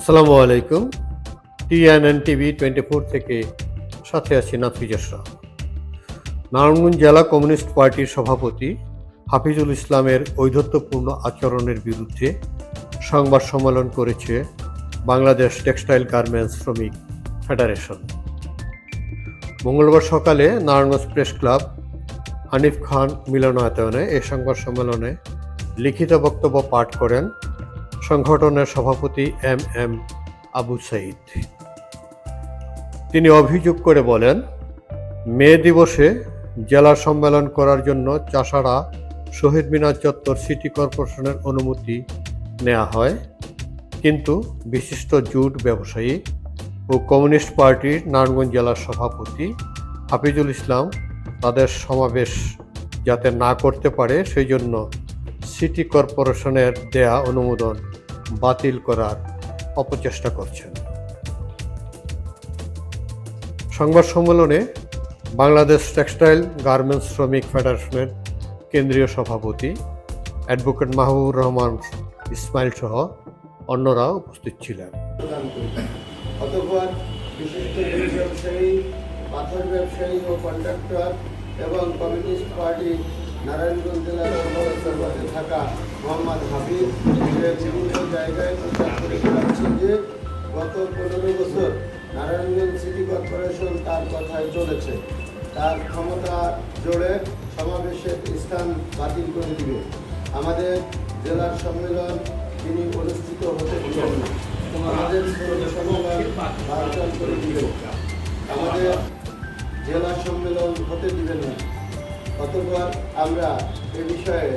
আসসালামু আলাইকুম। TNN TV twenty four থেকে সাথে আছি নাফিজ আশরাফ নারায়ণগঞ্জ জেলা কমিউনিস্ট পার্টির সভাপতি হাফিজুল ইসলামের ঔদ্ধত্যপূর্ণ আচরণের বিরুদ্ধে সংবাদ সম্মেলন করেছে বাংলাদেশ টেক্সটাইল গার্মেন্টস শ্রমিক ফেডারেশন। মঙ্গলবার সকালে নারায়ণগঞ্জ প্রেস ক্লাব হানিফ খান মিলনায়তনে এই সংবাদ সম্মেলনে লিখিত বক্তব্য পাঠ করেন সংগঠনের সভাপতি এম এম আবু সাইদ। তিনি অভিযোগ করে বলেন, মে দিবসে জেলা সম্মেলন করার জন্য চাষারা শহীদ মিনার চত্বর সিটি কর্পোরেশনের অনুমতি নেওয়া হয়। কিন্তু বিশিষ্ট জুট ব্যবসায়ী ও কমিউনিস্ট পার্টির নারায়ণগঞ্জ জেলার সভাপতি হাফিজুল ইসলাম তাদের সমাবেশ যাতে না করতে পারে, সেই জন্য সিটি কর্পোরেশনের দেয়া অনুমোদন বাতিল করার অপচেষ্টা করছেন। সংবাদ সম্মেলনে বাংলাদেশ টেক্সটাইল গার্মেন্টস শ্রমিক ফেডারেশনের কেন্দ্রীয় সভাপতি অ্যাডভোকেট মাহবুবুর রহমান ইসমাইল সহ অন্যরা উপস্থিত ছিলেন। পাথর ব্যবসায়ী ও কন্ট্রাক্টর এবং কমিউনিস্ট পার্টি নারায়ণগঞ্জ জেলার সর্বাধিক থাকা মোহাম্মদ হাবিব বিভিন্ন জায়গায় প্রচার করে বেড়াচ্ছে যে গত পনেরো বছর নারায়ণগঞ্জ সিটি কর্পোরেশন তার কথায় চলেছে। তার ক্ষমতা জোরে সমাবেশের স্থান বাতিল করে দিবে। আমাদের জেলার সম্মেলন তিনি অনুষ্ঠিত হতে দিবেন না, আমাদের সম্মেলন করে দিবেন আমাদের জেলা সম্মেলন হতে দিবেন না। অতঃপর আমরা এ বিষয়ে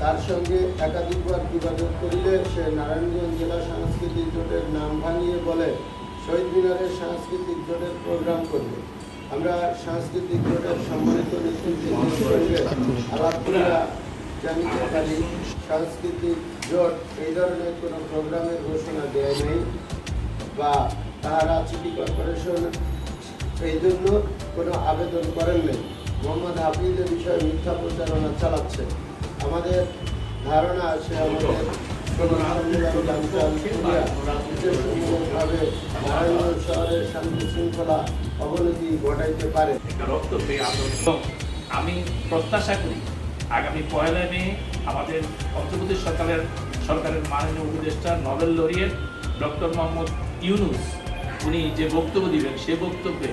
তার সঙ্গে একাধিকবার যোগাযোগ করিলে সে নারায়ণগঞ্জ জেলা সাংস্কৃতিক জোটের নাম ভাঙিয়ে বলে, শহীদ মিনারের সাংস্কৃতিক জোটের প্রোগ্রাম করবে। আমরা সাংস্কৃতিক জোটের সম্মানিত নেতৃত্বের জানিতে পারি, সাংস্কৃতিক জোট এই ধরনের কোনো প্রোগ্রামের ঘোষণা দেয় নেই বা তারা সিটি কর্পোরেশন এই জন্য কোনো আবেদন করেন নাই। মোহাম্মদ হাফিজ এ বিষয়ে মিথ্যা প্রচারণা চালাচ্ছে। আমাদের ধারণা আন্দোলন আমি প্রত্যাশা করি, আগামী পয়লা মে আমাদের অন্তর্বর্তী সরকারের সরকারের মাননীয় উপদেষ্টা Nobel laureate doctor Mohammad Yunus, উনি যে বক্তব্য দিবেন, সে বক্তব্যে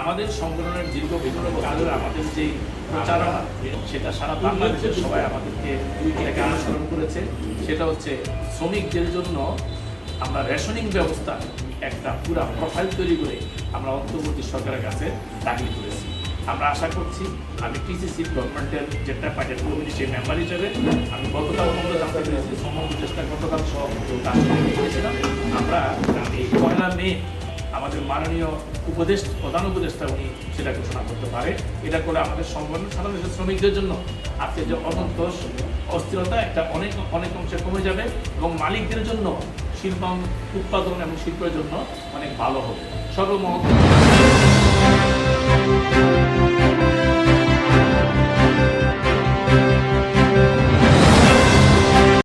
আমাদের সংগঠনের দীর্ঘ বিভিন্ন বছরের আমাদের যে প্রচারণা, সেটা সারা বাংলাদেশের সবাই আমাদেরকে এটাকে অনুসরণ করেছে। সেটা হচ্ছে শ্রমিকদের জন্য আমরা রেশনিং ব্যবস্থা একটা পুরা প্রোফাইল তৈরি করে আমরা অন্তর্বর্তী সরকারের কাছে দাখিল করেছি। আমরা আশা করছি আমি টিসিসি গভর্নমেন্টের যেটা পার্টির কমিটি সেই মেম্বার হিসেবে আমি গতকাল মধ্যে জানতে পেরেছি সমগ্র চেষ্টা গতকাল সহ সঙ্গে আমরা এই পয়লা মে আমাদের মাননীয় উপদেশ প্রধান উপদেষ্টা উনি সেটা ঘোষণা করতে পারে। এটা করে আমাদের সম্পন্ন সারা দেশের শ্রমিকদের জন্য আজকে যে অনন্ত অস্থিরতা একটা অনেক অনেক অংশে কমে যাবে এবং মালিকদের জন্য শিল্প উৎপাদন এবং শিল্পের জন্য অনেক ভালো হবে। সর্বমত